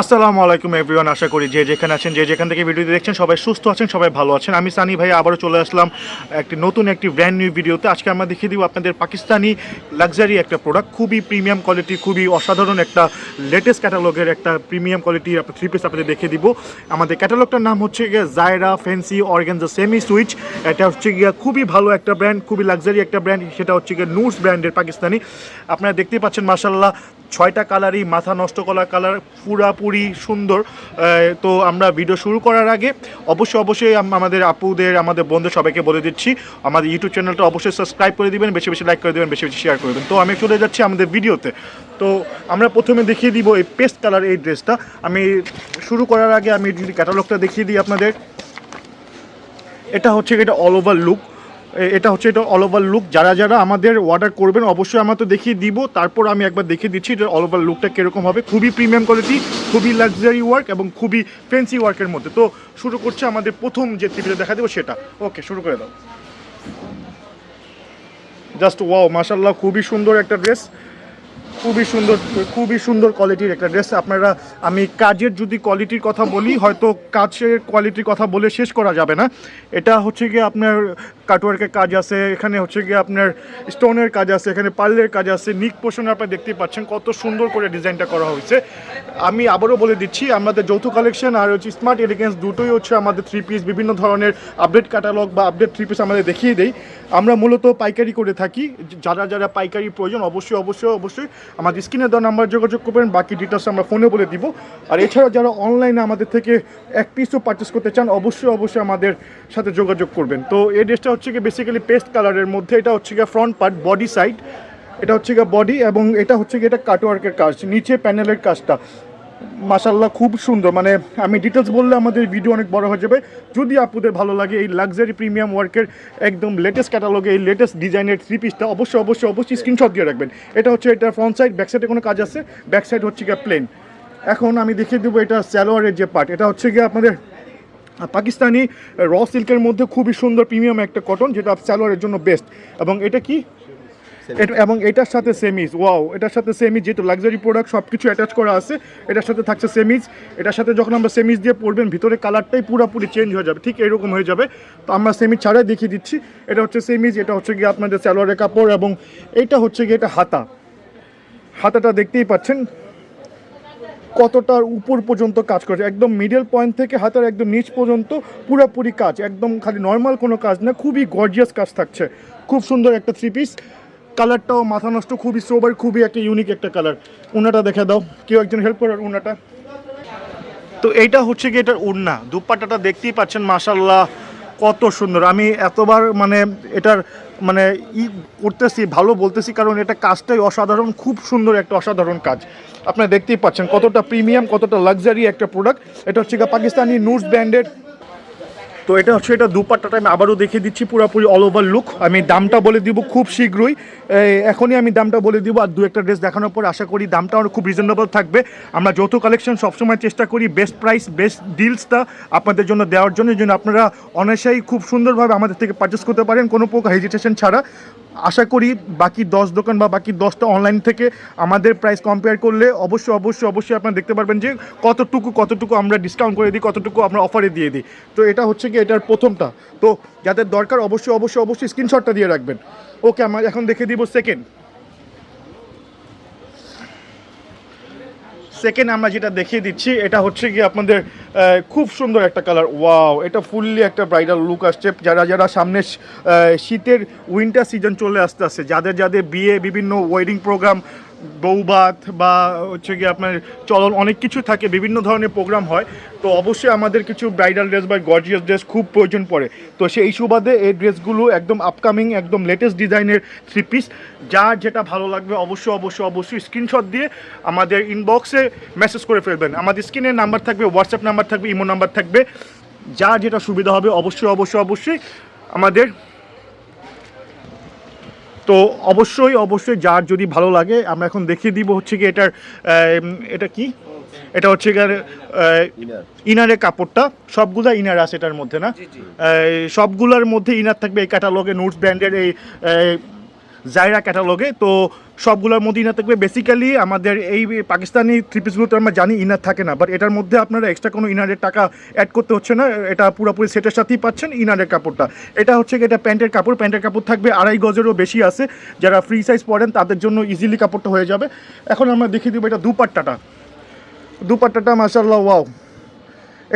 আসসালামু আলাইকুম এভরিওয়ান আশা করি যে যেখানে আছেন, যে যেখান থেকে ভিডিওটি দেখছেন, সবাই সুস্থ আছেন, সবাই ভালো আছেন। আমি সানি ভাই আবারও চলে আসলাম একটি নতুন, একটি ব্র্যান্ড নিউ ভিডিওতে আজকে আমরা দেখিয়ে দিব আপনাদের পাকিস্তানি লাক্সারি একটা প্রোডাক্ট খুবই প্রিমিয়াম কোয়ালিটি খুবই অসাধারণ একটা লেটেস্ট ক্যাটালগের একটা প্রিমিয়াম কোয়ালিটির থ্রি পিস আপনাদের দেখিয়ে দিব। আমাদের ক্যাটালগটার নাম হচ্ছে গিয়ে জায়রা ফ্যান্সি অর্গানজা সেমি সুইচ এটা হচ্ছে গিয়ে খুবই ভালো একটা ব্র্যান্ড খুবই লাক্সারি একটা ব্র্যান্ড সেটা হচ্ছে গিয়ে নুটস ব্র্যান্ডের পাকিস্তানি। আপনারা দেখতেই পাচ্ছেন মাসাল্লাহ ছয়টা কালারই, মাথা নষ্ট করা কালার, পুরাপুরি সুন্দর। তো আমরা ভিডিও শুরু করার আগে অবশ্যই অবশ্যই আমাদের আপুদের, আমাদের বন্ধু সবাইকে বলে দিচ্ছি, আমাদের ইউটিউব চ্যানেলটা অবশ্যই সাবস্ক্রাইব করে দিবেন, বেশি বেশি লাইক করে দেবেন, বেশি বেশি শেয়ার করে দেবেন। তো আমি চলে যাচ্ছি আমাদের ভিডিওতে তো আমরা প্রথমে দেখিয়ে দিব এই পেস্ট কালার এই ড্রেসটা আমি শুরু করার আগে আমি যদি ক্যাটালগটা দেখিয়ে দিই আপনাদের। এটা হচ্ছে এটা অল ওভার লুক এটা হচ্ছে এটা অল ওভার লুক যারা যারা আমাদের অর্ডার করবেন, অবশ্যই আমরা তো দেখিয়ে দিব। তারপর আমি একবার দেখিয়ে দিচ্ছি এটা অল ওভার লুকটা কীরকম হবে। খুবই প্রিমিয়াম কোয়ালিটি খুবই লাক্সারি ওয়ার্ক এবং খুবই ফ্যান্সি ওয়ার্কের মধ্যে। তো শুরু করছে আমাদের প্রথম যে টিভিটা দেখা দেবো সেটা। ওকে শুরু করে দাও। জাস্ট ওয়াও মাসাল্লাহ খুবই সুন্দর একটা ড্রেস খুবই সুন্দর খুবই সুন্দর কোয়ালিটির একটা ড্রেস আপনারা, আমি কাজের যদি কোয়ালিটির কথা বলি, হয়তো কাজের কোয়ালিটির কথা বলে শেষ করা যাবে না। এটা হচ্ছে গিয়ে আপনার কাটওয়ার্কের কাজ আছে, এখানে হচ্ছে গিয়ে আপনার স্টোনের কাজ আছে, এখানে পার্লের কাজ আছে, নিক পোষণে আপনারা দেখতেই পাচ্ছেন, কত সুন্দর করে ডিজাইনটা করা হয়েছে। আমি আবারও বলে দিচ্ছি, আমাদের যৌথ কালেকশন আর হচ্ছে স্মার্ট এলিগেন্স দুটোই হচ্ছে আমাদের থ্রি পিস বিভিন্ন ধরনের আপডেট ক্যাটালগ বা আপডেট থ্রি পিস আমাদের দেখিয়ে দেই। আমরা মূলত পাইকারি করে থাকি। যারা যারা পাইকারি প্রয়োজন, অবশ্যই অবশ্যই অবশ্যই আমাদের স্ক্রিনে দেওয়া নাম্বার যোগাযোগ করবেন, বাকি ডিটেলস আমরা ফোনে বলে দিব। আর এছাড়া যারা অনলাইনে আমাদের থেকে এক পিসও পারচেস করতে চান, অবশ্যই অবশ্যই আমাদের সাথে যোগাযোগ করবেন। তো এই ড্রেসটা হচ্ছে গিয়ে বেসিক্যালি পেস্ট কালারের মধ্যে, এটা হচ্ছে গিয়ে ফ্রন্ট পার্ট বডি সাইড এটা হচ্ছে গিয়ে বডি এবং এটা হচ্ছে গিয়ে এটা কাটওয়ার্কের কাজ, নিচে প্যানেলের কাজটা। মাশাল্লাহ খুব সুন্দর। মানে আমি ডিটেলস বললে আমাদের ভিডিও অনেক বড় হয়ে যাবে। যদি আপুদের ভালো লাগে এই লাক্সারি প্রিমিয়াম ওয়ার্কের একদম লেটেস্ট ক্যাটালগে এই লেটেস্ট ডিজাইনের থ্রি পিসটা অবশ্যই অবশ্যই অবশ্যই স্ক্রিনশট দিয়ে রাখবেন। এটা হচ্ছে, এটা ফ্রন্ট সাইড ব্যাক সাইডে কোনো কাজ আছে? ব্যাক সাইড হচ্ছে গিয়ে প্লেন এখন আমি দেখিয়ে দেবো এটা স্যালোয়ারের যে পার্ট এটা হচ্ছে গিয়ে আপনাদের পাকিস্তানি র সিল্কের মধ্যে খুবই সুন্দর প্রিমিয়াম একটা কটন যেটা স্যালোয়ারের জন্য বেস্ট এবং এটা কি? এবং এটার সাথে সেমিজ ওয়াও এটার সাথে সেমিজ যেহেতু লাক্সারি প্রোডাক্ট সব কিছু অ্যাটাচ করা আছে, এটার সাথে থাকছে সেমিজ এটার সাথে যখন আমরা সেমিজ দিয়ে পড়বেন ভিতরে কালারটাই পুরোপুরি চেঞ্জ হয়ে যাবে, ঠিক এরকম হয়ে যাবে। তো আমরা সেমিজ ছাড়াই দেখিয়ে দিচ্ছি, এটা হচ্ছে সেমিজ এটা হচ্ছে গিয়ে আপনাদের স্যালোয়ারের কাপড় এবং এইটা হচ্ছে গিয়ে এটা হাতা। হাতাটা দেখতেই পাচ্ছেন কতটার উপর পর্যন্ত কাজ করেছে, একদম মিডল পয়েন্ট থেকে হাতের একদম নিচ পর্যন্ত পুরোপুরি কাজ, একদম খালি নর্মাল কোনো কাজ না, খুবই গর্জিয়াস কাজ থাকছে। খুব সুন্দর একটা থ্রি পিস কালারটাও মাথা নষ্ট, খুবই সোবার খুবই একটা ইউনিক একটা কালার উনাটা দেখে দাও। কেউ একজন হেল্প করার উনাটা? তো এইটা হচ্ছে কি এটার উড়না। দুপাট্টাটা দেখতেই পাচ্ছেন মাশাল্লাহ কত সুন্দর। আমি এতবার মানে এটার মানে ই করতেছি, ভালো বলতেছি, কারণ এটা কাজটাই অসাধারণ, খুব সুন্দর একটা অসাধারণ কাজ। আপনারা দেখতেই পাচ্ছেন কতটা প্রিমিয়াম কতটা লাক্সারি একটা প্রোডাক্ট এটা হচ্ছে পাকিস্তানি নুটস ব্র্যান্ডের তো এটা হচ্ছে, এটা দুপাট্টাটা আমি আবারও দেখিয়ে দিচ্ছি পুরোপুরি অল ওভার লুক আমি দামটা বলে দিব খুব শীঘ্রই। এখনই আমি দামটা বলে দিব আর দু একটা ড্রেস দেখানোর পর আশা করি দামটা আমার খুব রিজনেবল থাকবে। আমরা যৌথ কালেকশন সবসময় চেষ্টা করি বেস্ট প্রাইস বেস্ট ডিলসটা আপনাদের জন্য দেওয়ার জন্য। যেন আপনারা অনায়াসেই খুব সুন্দরভাবে আমাদের থেকে পারচেস করতে পারেন, কোনো প্রকার হেজিটেশন ছাড়া। আশা করি বাকি দশ দোকান বা বাকি দশটা অনলাইন থেকে আমাদের প্রাইস কম্পেয়ার করলে অবশ্যই অবশ্যই অবশ্যই আপনারা দেখতে পারবেন যে কতটুকু কতটুকু আমরা ডিসকাউন্ট করে দিই, কতটুকু আমরা অফারে দিয়ে দিই। তো এটা হচ্ছে কি এটার প্রথমটা। তো যাদের দরকার অবশ্যই অবশ্যই অবশ্যই স্ক্রিনশটটা দিয়ে রাখবেন। ওকে আমরা এখন দেখে দিব সেকেন্ড সেকেন্ড আমরা যেটা দেখিয়ে দিচ্ছি, এটা হচ্ছে কি আপনাদের খুব সুন্দর একটা কালার ওয়াও এটা ফুললি একটা ব্রাইডাল লুক আসছে। যারা যারা সামনে শীতের উইন্টার সিজন চলে আসতে আসছে, যাদের যাদের বিয়ে, বিভিন্ন ওয়েডিং প্রোগ্রাম বৌবাত বা হচ্ছে কি আপনার চলন অনেক কিছু থাকে, বিভিন্ন ধরনের প্রোগ্রাম হয়। তো অবশ্যই আমাদের কিছু ব্রাইডাল ড্রেস বা গর্জিয়াস ড্রেস খুব প্রয়োজন পড়ে। তো সেই সুবাদে এই ড্রেসগুলো একদম আপকামিং একদম লেটেস্ট ডিজাইনের থ্রি পিস যার যেটা ভালো লাগবে অবশ্যই অবশ্যই অবশ্যই স্ক্রিনশট দিয়ে আমাদের ইনবক্সে মেসেজ করে ফেলবেন। আমাদের স্ক্রিনের নাম্বার থাকবে হোয়াটসঅ্যাপ নাম্বার থাকবে ইমো নাম্বার থাকবে। যার যেটা সুবিধা হবে অবশ্যই অবশ্যই অবশ্যই আমাদের তো অবশ্যই অবশ্যই যার যদি ভালো লাগে আমরা এখন দেখিয়ে দিব হচ্ছে কি এটার এটা কি? এটা হচ্ছে ইনারের কাপড়টা। সবগুলা ইনার আছে এটার মধ্যে না? সবগুলোর মধ্যে ইনার থাকবে এই ক্যাটালগে নোটস ব্র্যান্ডের এই জায়রা ক্যাটালগে। তো সবগুলোর মধ্যে ইনার থাকবে। বেসিক্যালি আমাদের এই পাকিস্তানি থ্রি পিসগুলোতে আমরা জানি ইনার থাকে না। বাট এটার মধ্যে আপনারা এক্সট্রা কোনো ইনারের টাকা অ্যাড করতে হচ্ছে না। এটা পুরোপুরি সেটের সাথেই পাচ্ছেন ইনারের কাপড়টা। এটা হচ্ছে এটা প্যান্টের কাপড়। প্যান্টের কাপড় থাকবে আড়াই গজেরও বেশি আছে। যারা ফ্রি সাইজ পরেন তাদের জন্য ইজিলি কাপড়টা হয়ে যাবে। এখন আমরা দেখিয়ে দেবো এটা দুপাট্টাটা। দুপাট্টাটা মাসাল্লাহ ওয়াও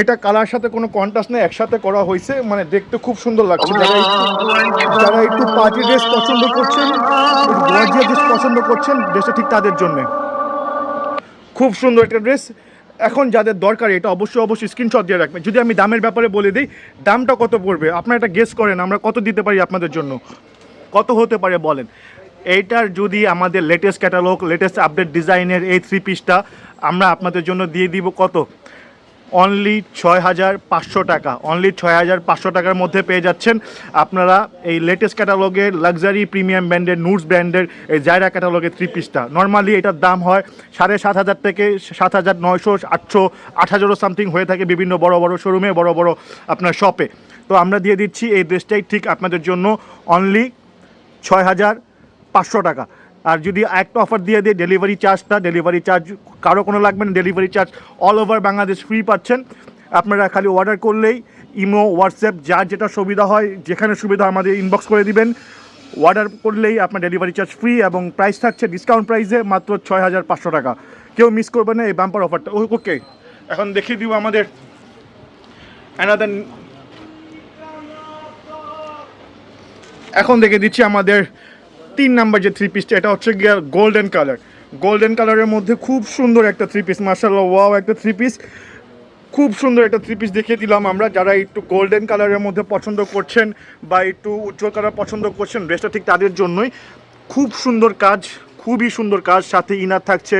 এটা কালার সাথে কোনো কন্ট্রাস্ট নেই, একসাথে করা হয়েছে মানে দেখতে খুব সুন্দর লাগছে। যারা যারা একটু পার্টি ড্রেস পছন্দ করছেন ড্রেস পছন্দ করছেন ড্রেসটা ঠিক তাদের জন্যে। খুব সুন্দর একটা ড্রেস। এখন যাদের দরকার, এটা অবশ্যই অবশ্যই স্ক্রিনশট দিয়ে রাখবেন। যদি আমি দামের ব্যাপারে বলে দিই, দামটা কত পড়বে? আপনারা এটা গেস করেন, আমরা কত দিতে পারি আপনাদের জন্য? কত হতে পারে বলেন? এইটার যদি আমাদের লেটেস্ট ক্যাটালগ লেটেস্ট আপডেট ডিজাইনের এই থ্রি পিসটা আমরা আপনাদের জন্য দিয়ে দিব কত? অনলি ছয় হাজার পাঁচশো টাকা অনলি ছয় হাজার পাঁচশো টাকার মধ্যে পেয়ে যাচ্ছেন আপনারা এই লেটেস্ট ক্যাটালগের লাক্সারি প্রিমিয়াম ব্র্যান্ডের নুটস ব্র্যান্ডের এই জায়রা ক্যাটালগের থ্রি পিসটা নর্মালি এটার দাম হয় সাড়ে সাত হাজার থেকে সাত হাজার নয়শো আটশো আট হাজারও সামথিং হয়ে থাকে বিভিন্ন বড় বড় শোরুমে বড় বড় আপনার শপে তো আমরা দিয়ে দিচ্ছি এই ড্রেসটাই ঠিক আপনাদের জন্য অনলি ছয় হাজার পাঁচশো টাকা। আর যদি একটা অফার দিয়ে দিই ডেলিভারি চার্জটা ডেলিভারি চার্জ কারও কোনো লাগবে না delivery charge all over Bangladesh free পাচ্ছেন। আপনারা খালি অর্ডার করলেই ইমো হোয়াটসঅ্যাপ যার যেটা সুবিধা হয়, যেখানে সুবিধা আমাদের ইনবক্স করে দিবেন। অর্ডার করলেই আপনার ডেলিভারি চার্জ ফ্রি এবং প্রাইস থাকছে ডিসকাউন্ট প্রাইসে মাত্র ছয় হাজার পাঁচশো টাকা। কেউ মিস করবে না এই বাম্পার অফারটা ওকে এখন দেখিয়ে দিব আমাদের অ্যানাদার এখন দেখে দিচ্ছি আমাদের তিন নাম্বার যে থ্রি পিসটা এটা হচ্ছে গিয়ে গোল্ডেন কালার গোল্ডেন কালারের মধ্যে খুব সুন্দর একটা থ্রি পিস মার্শাল্লাহ ওয়াও একটা থ্রি পিস খুব সুন্দর একটা থ্রি পিস দেখিয়ে দিলাম আমরা। যারা একটু গোল্ডেন কালারের মধ্যে পছন্দ করছেন বা একটু উজ্জ্বল কালার পছন্দ করছেন ড্রেসটা ঠিক তাদের জন্যই। খুব সুন্দর কাজ, খুবই সুন্দর কাজ। সাথে ইনার থাকছে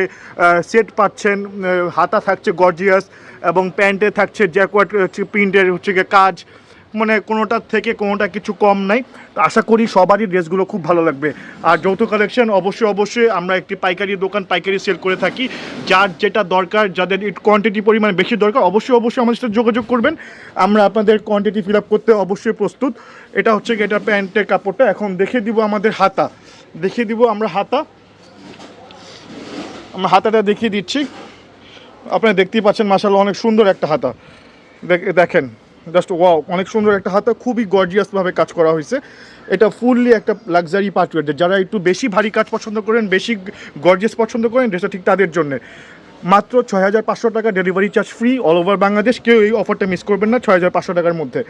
সেট পাচ্ছেন হাতা থাকছে গর্জিয়াস এবং প্যান্টে থাকছে জ্যাকওয়ার্ড প্রিন্টের হচ্ছে কাজ। মানে কোনোটার থেকে কোনোটা কিছু কম নাই। তো আশা করি সবারই ড্রেসগুলো খুব ভালো লাগবে। আর যৌথ কালেকশন অবশ্যই অবশ্যই আমরা একটি পাইকারি দোকান পাইকারি সেল করে থাকি। যার যেটা দরকার, যাদের কোয়ান্টিটি পরিমাণ বেশি দরকার, অবশ্যই অবশ্যই আমাদের সাথে যোগাযোগ করবেন। আমরা আপনাদের কোয়ান্টিটি ফিল আপ করতে অবশ্যই প্রস্তুত। এটা হচ্ছে এটা প্যান্টের কাপড়টা। এখন দেখিয়ে দিব আমাদের হাতা। দেখিয়ে দিব আমরা হাতা। আমরা হাতাটা দেখিয়ে দিচ্ছি। আপনারা দেখতেই পাচ্ছেন মাসাল্লাহ অনেক সুন্দর একটা হাতা। দেখ- দেখেন। জাস্ট ওয়াও, অনেক সুন্দর একটা হাতা, খুবই গর্জিয়াসভাবে কাজ করা হয়েছে। এটা ফুললি একটা লাক্সারি পার্টওয়ার যারা একটু বেশি ভারী কাজ পছন্দ করেন, বেশি গর্জিয়াস পছন্দ করেন ড্রেসটা ঠিক তাদের জন্য। মাত্র ছয় হাজার পাঁচশো টাকা delivery charge free all over Bangladesh, কেউ এই অফারটা মিস করবেন না ছয় হাজার পাঁচশো টাকার মধ্যে।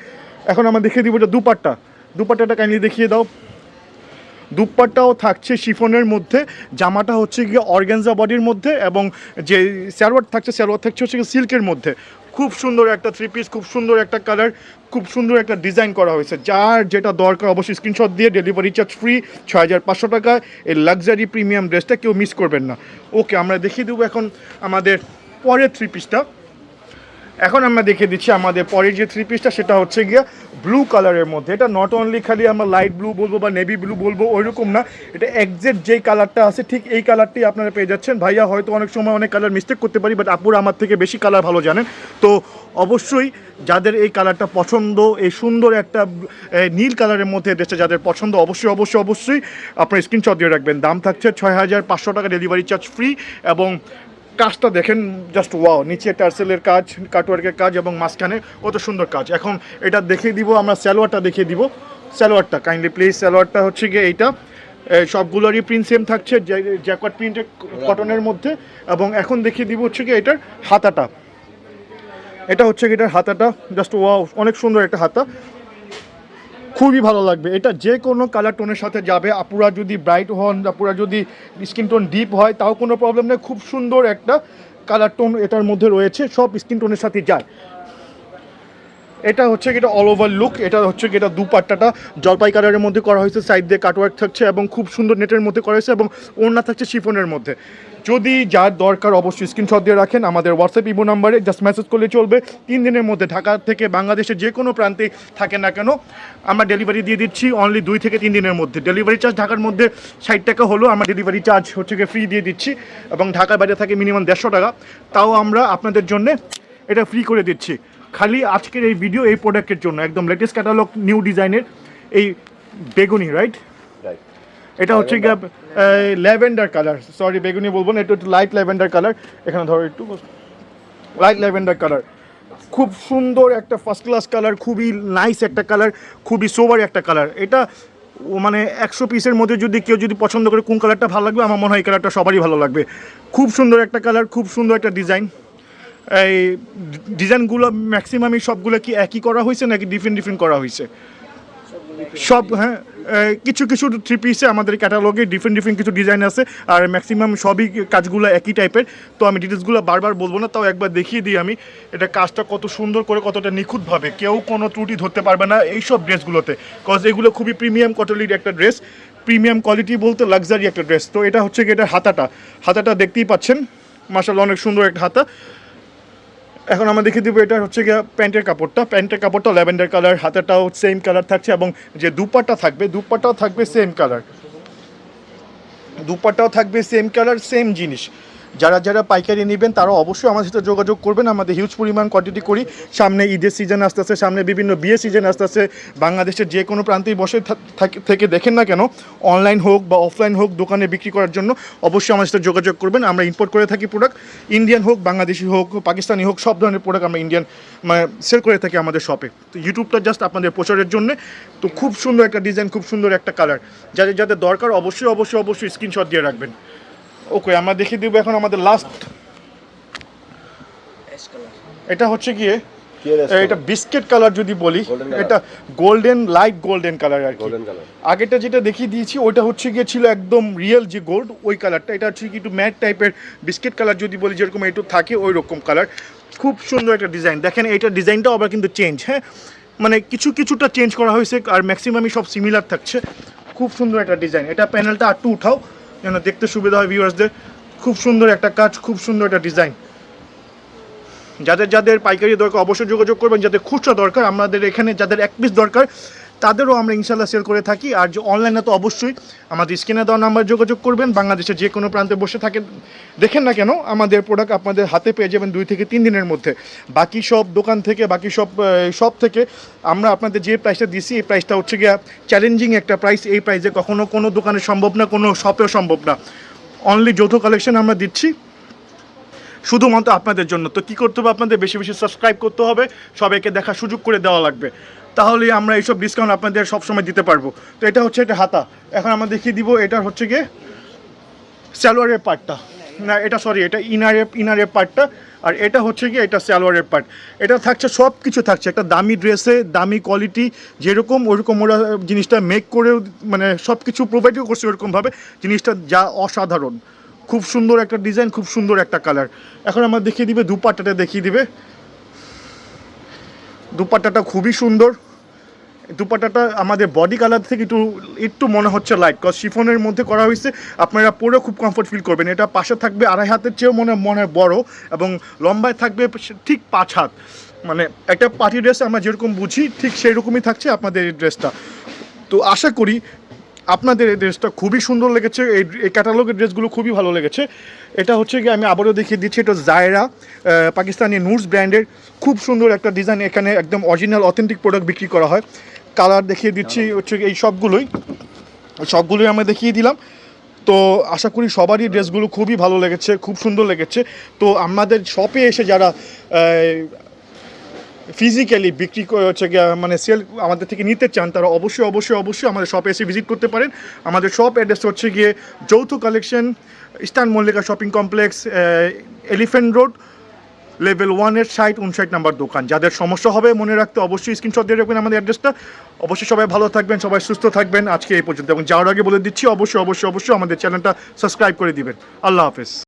এখন আমরা দেখিয়ে দিব এটা দুপাট্টা। দুপাট্টাটা কাইন্ডলি দেখিয়ে দাও। দুপাট্টাও থাকছে শিফনের মধ্যে, জামাটা হচ্ছে গিয়ে অর্গ্যানজা বডির মধ্যে এবং যে স্যালোয়ার থাকছে স্যালোয়ার থাকছে হচ্ছে সিল্কের মধ্যে। খুব সুন্দর একটা থ্রি পিস খুব সুন্দর একটা কালার খুব সুন্দর একটা ডিজাইন করা হয়েছে। যার যেটা দরকার, অবশ্যই স্ক্রিনশট দিয়ে ডেলিভারি চার্জ ফ্রি ছয় হাজার পাঁচশো টাকা। এই লাক্সারি প্রিমিয়াম ড্রেসটা কেউ মিস করবেন না। ওকে আমরা দেখিয়ে দেবো এখন আমাদের পরের থ্রি পিসটা এখন আমরা দেখে দিচ্ছি আমাদের পরের যে থ্রি পিসটা সেটা হচ্ছে গিয়ে ব্লু কালারের মধ্যে। এটা নট অনলি খালি আমরা লাইট ব্লু বলব বা নেভি ব্লু বলব, ওইরকম না। এটা একজ্যাক্ট যেই কালারটা আছে, ঠিক এই কালারটাই আপনারা পেয়ে যাচ্ছেন। ভাইয়া হয়তো অনেক সময় অনেক কালার মিস্টেক করতে পারি বাট আপুরা আমার থেকে বেশি কালার ভালো জানেন। তো অবশ্যই যাদের এই কালারটা পছন্দ, এই সুন্দর একটা নীল কালারের মধ্যে ড্রেসটা যাদের পছন্দ, অবশ্যই অবশ্যই অবশ্যই আপনার স্ক্রিনশট দিয়ে রাখবেন। দাম থাকছে ছয় হাজার পাঁচশো টাকা ডেলিভারি চার্জ ফ্রি এবং কাজটা দেখেন জাস্ট ওয়াও নিচে টার্সেলের কাজ, কাটওয়ার্কের কাজ এবং মাঝখানে কত সুন্দর কাজ। এখন এটা দেখিয়ে দিব, আমরা স্যালোয়ারটা দেখিয়ে দিব। স্যালোয়ারটা কাইন্ডলি প্লিজ স্যালোয়ারটা হচ্ছে গিয়ে এইটা। সবগুলোরই প্রিন্ট সেম থাকছে জ্যাকট প্রিন্টের কটনের মধ্যে। এবং এখন দেখিয়ে দিব হচ্ছে গিয়ে এটার হাতাটা। এটা হচ্ছে গিয়ে এটার হাতাটা জাস্ট ওয়াও অনেক সুন্দর একটা হাতা। খুবই ভালো লাগবে। এটা যে কোনো কালার টোনের সাথে যাবে। আপুরা যদি ব্রাইট হন, আপুরা যদি স্কিন টোন ডিপ হয়, তাও কোনো প্রবলেম নেই। খুব সুন্দর একটা কালার টোন এটার মধ্যে রয়েছে। সব স্কিন টোনের সাথে যায়। এটা হচ্ছে এটা অল ওভার লুক এটা হচ্ছে এটা দুপাট্টাটা। জলপাই কালারের মধ্যে করা হয়েছে সাইড দিয়ে কাটওয়ার্ক থাকছে এবং খুব সুন্দর নেটের মধ্যে করা হয়েছে এবং ওড়না থাকছে শিফনের মধ্যে। যদি যার দরকার অবশ্যই স্ক্রিনশট দিয়ে রাখেন, আমাদের হোয়াটসঅ্যাপ ইমো নাম্বারে জাস্ট মেসেজ করলে চলবে। তিন দিনের মধ্যে ঢাকা থেকে বাংলাদেশের যে কোনো প্রান্তে থাকেন না কেন, আমরা ডেলিভারি দিয়ে দিচ্ছি অনলি দুই থেকে তিন দিনের মধ্যে। ডেলিভারি চার্জ ঢাকার মধ্যে ষাট টাকা হলো আমরা ডেলিভারি চার্জ হচ্ছে গিয়ে ফ্রি দিয়ে দিচ্ছি এবং ঢাকার বাইরে থাকে মিনিমাম দেড়শো টাকা। তাও আমরা আপনাদের জন্য এটা ফ্রি করে দিচ্ছি। খালি আজকের এই ভিডিও এই প্রোডাক্টের জন্য একদম লেটেস্ট ক্যাটালগ নিউ ডিজাইনের এই বেগুনি রাইট. এটা হচ্ছে গিয়ে ল্যাভেন্ডার কালার সরি বেগুনি বলব না এটা একটু লাইট ল্যাভেন্ডার কালার এখানে ধরো একটু লাইট ল্যাভেন্ডার কালার খুব সুন্দর একটা ফার্স্ট ক্লাস কালার খুবই নাইস একটা কালার খুবই সোবার একটা কালার এটা মানে একশো পিসের মধ্যে যদি কেউ যদি পছন্দ করে কোন কালারটা ভালো লাগবে আমার মনে হয় এই কালারটা সবারই ভালো লাগবে। খুব সুন্দর একটা কালার খুব সুন্দর একটা ডিজাইন এই ডিজাইনগুলো ম্যাক্সিমামই সবগুলো কি একই করা হয়েছে নাকি ডিফারেন্ট ডিফারেন্ট করা হয়েছে? সব হ্যাঁ কিছু কিছু থ্রি পিসে আমাদের ক্যাটালগে ডিফারেন্ট ডিফারেন্ট কিছু ডিজাইন আছে আর ম্যাক্সিমাম সবই কাজগুলো একই টাইপের তো আমি ডিটেলসগুলো বারবার বলব না, তাও একবার দেখিয়ে দিই আমি। এটা কাজটা কত সুন্দর করে, কতটা নিখুঁতভাবে। কেউ কোনো ত্রুটি ধরতে পারবে না এইসব ড্রেসগুলোতে। কজ এগুলো খুবই প্রিমিয়াম কটলির একটা ড্রেস প্রিমিয়াম কোয়ালিটি বলতে লাক্সারি একটা ড্রেস তো এটা হচ্ছে কি এটা হাতাটা। হাতাটা দেখতেই পাচ্ছেন। মাসাল অনেক সুন্দর একটা হাতা। এখন আমরা দেখে দিব এটা হচ্ছে গিয়ে প্যান্টের কাপড়টা। প্যান্টের কাপড়টা ল্যাভেন্ডার কালার হাতাটাও সেম কালার থাকছে এবং যে দুপাট্টা থাকবে, দুপাট্টাও থাকবে সেম কালার দুপাট্টাও থাকবে সেম কালার সেম জিনিস। যারা যারা পাইকারি নেবেন, তারা অবশ্যই আমাদের সাথে যোগাযোগ করবেন। আমাদের হিউজ পরিমাণ কোয়ান্টিটি করি। সামনে ঈদের সিজন আসতেছে সামনে বিভিন্ন বিয়ে সিজন আসতেছে বাংলাদেশের যে কোনো প্রান্তেই বসে থাক- থেকে দেখেন না কেন অনলাইন হোক বা অফলাইন হোক দোকানে বিক্রি করার জন্য অবশ্যই আমাদের সাথে যোগাযোগ করবেন। আমরা ইম্পোর্ট করে থাকি প্রোডাক্ট ইন্ডিয়ান হোক, বাংলাদেশি হোক, পাকিস্তানি হোক, সব ধরনের প্রোডাক্ট আমরা ইন্ডিয়ান মানে সেল করে থাকি আমাদের শপে তো ইউটিউবটা জাস্ট আপনাদের প্রচারের জন্য। তো খুব সুন্দর একটা ডিজাইন খুব সুন্দর একটা কালার যাদের যাদের দরকার, অবশ্যই অবশ্যই অবশ্যই স্ক্রিনশট দিয়ে রাখবেন। ওকে আমরা দেখিয়ে দিব এখন আমাদের লাস্ট এটা হচ্ছে গিয়ে কি এটা বিস্কিট কালার যদি বলি এটা গোল্ডেন লাইট গোল্ডেন কালার আর কি। আগেটা যেটা দেখিয়ে দিয়েছি ওইটা হচ্ছে গিয়ে ছিল একদম রিয়েল যে গোল্ড ওই কালারটা এটা হচ্ছে কি একটু ম্যাট টাইপের বিস্কিট কালার যদি বলি যেরকম একটু থাকে ওই রকম কালার খুব সুন্দর একটা ডিজাইন দেখেন এইটা ডিজাইনটাও আবার কিন্তু চেঞ্জ হ্যাঁ? মানে কিছু কিছুটা চেঞ্জ করা হয়েছে আর ম্যাক্সিমামই সব সিমিলার থাকছে। খুব সুন্দর একটা ডিজাইন এটা প্যানেলটা আটটু উঠাও। যেন দেখতে সুবিধা হয় ভিউয়ার্সদের খুব সুন্দর একটা কাজ, খুব সুন্দর একটা ডিজাইন যাদের যাদের পাইকারি দরকার অবশ্যই যোগাযোগ করবেন, যাদের খুচরা দরকার, আমাদের এখানে যাদের এক পিস দরকার তাদেরও আমরা ইনশাল্লাহ সেল করে থাকি। আর যে অনলাইনে তো অবশ্যই আমাদের স্ক্রিনে দেওয়া নাম্বার যোগাযোগ করবেন। বাংলাদেশের যে কোনো প্রান্তে বসে থাকেন, দেখেন না কেন, আমাদের প্রোডাক্ট আপনাদের হাতে পেয়ে যাবেন দুই থেকে তিন দিনের মধ্যে। বাকি সব দোকান থেকে, বাকি সব সব থেকে আমরা আপনাদের যে প্রাইসটা দিছি, এই প্রাইসটা হচ্ছে গিয়া চ্যালেঞ্জিং একটা প্রাইস এই প্রাইসে কখনো কোনো দোকানে সম্ভব না, কোনো শপেও সম্ভব না। অনলি যৌথ কালেকশন আমরা দিচ্ছি। শুধুমাত্র আপনাদের জন্য। তো কী করতে হবে আপনাদের? বেশি বেশি সাবস্ক্রাইব করতে হবে। সবাইকে দেখার সুযোগ করে দেওয়া লাগবে। তাহলেই আমরা এইসব ডিসকাউন্ট আপনাদের সবসময় দিতে পারব। তো এটা হচ্ছে একটা হাতা। এখন আমরা দেখিয়ে দিব এটা হচ্ছে গিয়ে সালোয়ারের পার্টটা না, এটা সরি এটা ইনারের ইনারের পার্টটা আর এটা হচ্ছে গিয়ে এটা সালোয়ারের পার্ট এটা থাকছে সব কিছু থাকছে। একটা দামি ড্রেসে দামি কোয়ালিটি যেরকম ওরকম ওরা জিনিসটা মেক করে মানে সব কিছু প্রোভাইডও করছে ওরকমভাবে। জিনিসটা যা অসাধারণ। খুব সুন্দর একটা ডিজাইন খুব সুন্দর একটা কালার এখন আমার দেখিয়ে দিবে, দুপাট্টাটা দেখিয়ে দিবে। দুপাট্টাটা খুবই সুন্দর। দুপাট্টাটা আমাদের বডি কালার থেকে একটু একটু মনে হচ্ছে লাইট কজ শিফনের মধ্যে করা হয়েছে, আপনারা পরেও খুব কমফোর্ট ফিল করবেন। এটা পাশে থাকবে আড়াই হাতের চেয়েও মনে মনে বড় এবং লম্বায় থাকবে ঠিক পাঁচ হাত। মানে একটা পার্টি ড্রেস আমরা যেরকম বুঝি, ঠিক সেই রকমই থাকছে আপনাদের এই ড্রেসটা তো আশা করি আপনাদের এই ড্রেসটা খুবই সুন্দর লেগেছে, এই এই ক্যাটালগের ড্রেসগুলো খুবই ভালো লেগেছে। এটা হচ্ছে কি আমি আবারও দেখিয়ে দিচ্ছি, এটা জায়রা পাকিস্তানি নুটস ব্র্যান্ডের খুব সুন্দর একটা ডিজাইন এখানে একদম অরিজিনাল অথেন্টিক প্রোডাক্ট বিক্রি করা হয়। কালার দেখিয়ে দিচ্ছি হচ্ছে এই সবগুলোই। সবগুলোই আমরা দেখিয়ে দিলাম। তো আশা করি সবারই ড্রেসগুলো খুবই ভালো লেগেছে খুব সুন্দর লেগেছে। তো আমাদের শপে এসে যারা ফিজিক্যালি বিক্রি করে হচ্ছে গিয়ে মানে সেল আমাদের থেকে নিতে চান তারা অবশ্যই অবশ্যই অবশ্যই আমাদের শপে এসে ভিজিট করতে পারেন। আমাদের শপ অ্যাড্রেস হচ্ছে গিয়ে যৌথ collection Eastern Mallika Shopping Complex Elephant Road level ওয়ানের ষাট, উনষাট নাম্বার দোকান। যাদের সমস্যা হবে মনে রাখতে অবশ্যই স্ক্রিনশট দিয়ে রাখবেন আমাদের অ্যাড্রেসটা অবশ্যই সবাই ভালো থাকবেন, সবাই সুস্থ থাকবেন আজকে এই পর্যন্ত। এবং যাওয়ার আগে বলে দিচ্ছি, অবশ্যই অবশ্যই অবশ্যই আমাদের চ্যানেলটা সাবস্ক্রাইব করে দিবেন। আল্লাহ হাফেজ।